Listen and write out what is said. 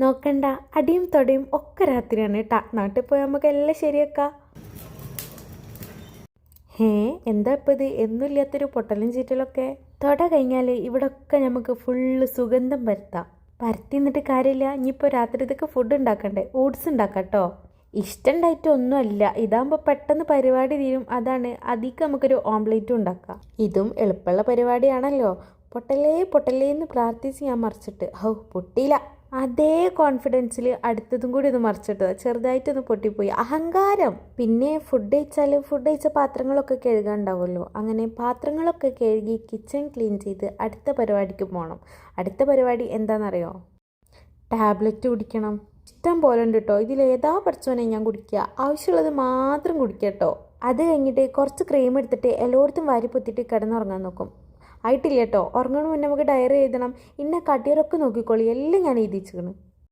നോക്കണ്ട. അടിയും തൊടയും ഒക്കെ രാത്രിയാണ് കേട്ടാ നാട്ടിൽ പോയി നമുക്ക് എല്ലാം ശരിയാക്കാം. ഹേ എന്താ ഇപ്പം ഇത്? എന്നുമില്ലാത്തൊരു പൊട്ടലും ചീറ്റലൊക്കെ. തൊട കഴിഞ്ഞാൽ ഇവിടെ ഒക്കെ നമുക്ക് ഫുള്ള് സുഗന്ധം പരത്താം. പരത്തി നിന്നിട്ട് കാര്യമില്ല ഇനിയിപ്പോൾ രാത്രി ഇതൊക്കെ ഫുഡ് ഉണ്ടാക്കണ്ടേ? ഓട്സ് ഉണ്ടാക്കാം കേട്ടോ ഇഷ്ടമുണ്ടായിട്ട് ഒന്നുമല്ല. ഇതാകുമ്പോൾ പെട്ടെന്ന് പരിപാടി തീരും. അതാണ് അധികം നമുക്കൊരു ഓംലേറ്റും ഉണ്ടാക്കാം. ഇതും എളുപ്പമുള്ള പരിപാടിയാണല്ലോ. പൊട്ടലേ പൊട്ടലേ എന്ന് പ്രാർത്ഥിച്ച് ഞാൻ മറിച്ചിട്ട്. ഹൗ പൊട്ടിയില്ല. അതേ കോൺഫിഡൻസിൽ അടുത്തതും കൂടി ഒന്ന് മറിച്ചിട്ടത് ചെറുതായിട്ടൊന്ന് പൊട്ടിപ്പോയി. അഹങ്കാരം. പിന്നെ ഫുഡ് കഴിച്ചാൽ ഫുഡ് കഴിച്ച പാത്രങ്ങളൊക്കെ കഴുകാണ്ടാവുമല്ലോ. അങ്ങനെ പാത്രങ്ങളൊക്കെ കഴുകി കിച്ചൺ ക്ലീൻ ചെയ്ത് അടുത്ത പരിപാടിക്ക് പോകണം അടുത്ത പരിപാടി എന്താണെന്നറിയോ ടാബ്ലറ്റ് കുടിക്കണം. ഇഷ്ടം പോലെ ഉണ്ട് കേട്ടോ ഇതിൽ ഏതാ പഠിച്ചോനെ ഞാൻ കുടിക്കുക? ആവശ്യമുള്ളത് മാത്രം കുടിക്കുക കേട്ടോ അത് കഴിഞ്ഞിട്ട് കുറച്ച് ക്രീം എടുത്തിട്ട് എല്ലായിടത്തും വാരി പൊത്തിയിട്ട് കിടന്നുറങ്ങാൻ നോക്കും. ആയിട്ടില്ല കേട്ടോ. ഉറങ്ങണ മുന്നേ നമുക്ക് ഡയറി എഴുതണം. ഇന്ന കട്ടിയറൊക്കെ നോക്കിക്കോളി. എല്ലാം ഞാൻ എഴുതിച്ചിരിക്കണം